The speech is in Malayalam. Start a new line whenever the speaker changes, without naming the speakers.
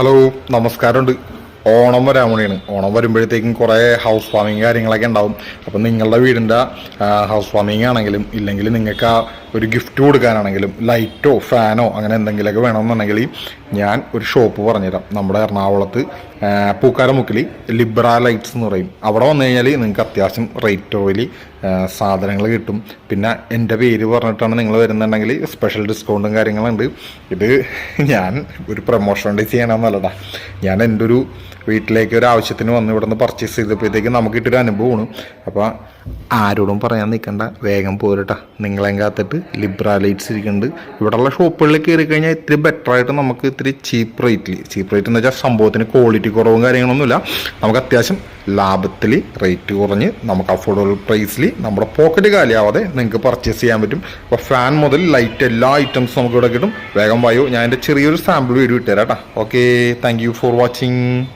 ഹലോ നമസ്കാരമുണ്ട്. ഓണം വരാൻ വേണ്ടിയാണ് ഓണം വരുമ്പോഴത്തേക്കും കുറേ ഹൗസ് വാമിങ് കാര്യങ്ങളൊക്കെ ഉണ്ടാവും. അപ്പം നിങ്ങളുടെ വീടിന്റെ ഹൗസ് വാമിങ് ആണെങ്കിലും ഇല്ലെങ്കിൽ നിങ്ങൾക്ക് ആ ഒരു ഗിഫ്റ്റ് കൊടുക്കാനാണെങ്കിലും ലൈറ്റോ ഫാനോ അങ്ങനെ എന്തെങ്കിലുമൊക്കെ വേണമെന്നുണ്ടെങ്കിൽ ഞാൻ ഒരു ഷോപ്പ് പറഞ്ഞുതരാം. നമ്മുടെ എറണാകുളത്ത് പൂക്കാരമുക്കിൽ ലിബ്ര ലൈറ്റ്സ് എന്ന് പറയും. അവിടെ വന്നു കഴിഞ്ഞാൽ നിങ്ങൾക്ക് അത്യാവശ്യം റേറ്റ് ഓയിൽ സാധനങ്ങൾ കിട്ടും. പിന്നെ എന്റെ പേര് പറഞ്ഞിട്ടാണ് നിങ്ങൾ വരുന്നുണ്ടെങ്കിൽ സ്പെഷ്യൽ ഡിസ്കൗണ്ടും കാര്യങ്ങളുണ്ട്. ഇത് ഞാൻ ഒരു പ്രൊമോഷൻ വേണ്ടി ചെയ്യണമെന്നല്ലടാ. ഞാൻ എന്റെ ഒരു വീട്ടിലേക്ക് ഒരു ആവശ്യത്തിന് വന്ന് ഇവിടെ നിന്ന് പർച്ചേസ് ചെയ്തപ്പോഴത്തേക്ക് നമുക്ക് കിട്ടിയൊരു അനുഭവമാണ്. അപ്പോൾ ആരോടും പറയാൻ നിൽക്കണ്ട വേഗം പോരട്ടാ. നിങ്ങളെ കാത്തിട്ട് ലിബ്ര ലൈറ്റ്സ് ഇരിക്കുന്നുണ്ട്. ഇവിടെയുള്ള ഷോപ്പുകളിൽ കയറി കഴിഞ്ഞാൽ ഇത്തിരി ബെറ്റർ ആയിട്ട് നമുക്ക് ഇത്തിരി ചീപ്പ് റേറ്റിൽ ചീപ്പ് റേറ്റ് എന്ന് വെച്ചാൽ സംഭവത്തിന് ക്വാളിറ്റി കുറവും കാര്യങ്ങളൊന്നുമില്ല. നമുക്ക് അത്യാവശ്യം ലാഭത്തിൽ റേറ്റ് കുറഞ്ഞ് നമുക്ക് അഫോർഡബിൾ പ്രൈസിൽ നമ്മുടെ പോക്കറ്റ് കാലിയാവാതെ നിങ്ങൾക്ക് പർച്ചേസ് ചെയ്യാൻ പറ്റും. അപ്പോൾ ഫാൻ മുതൽ ലൈറ്റ് എല്ലാ ഐറ്റംസും നമുക്ക് ഇവിടെ കിട്ടും. വേഗം വായോ. ഞാൻ എന്റെ ചെറിയൊരു സാമ്പിൾ വീഡിയോ ഇട്ടുതരാം കേട്ടോ ഓക്കെ താങ്ക് ഫോർ വാച്ചിങ്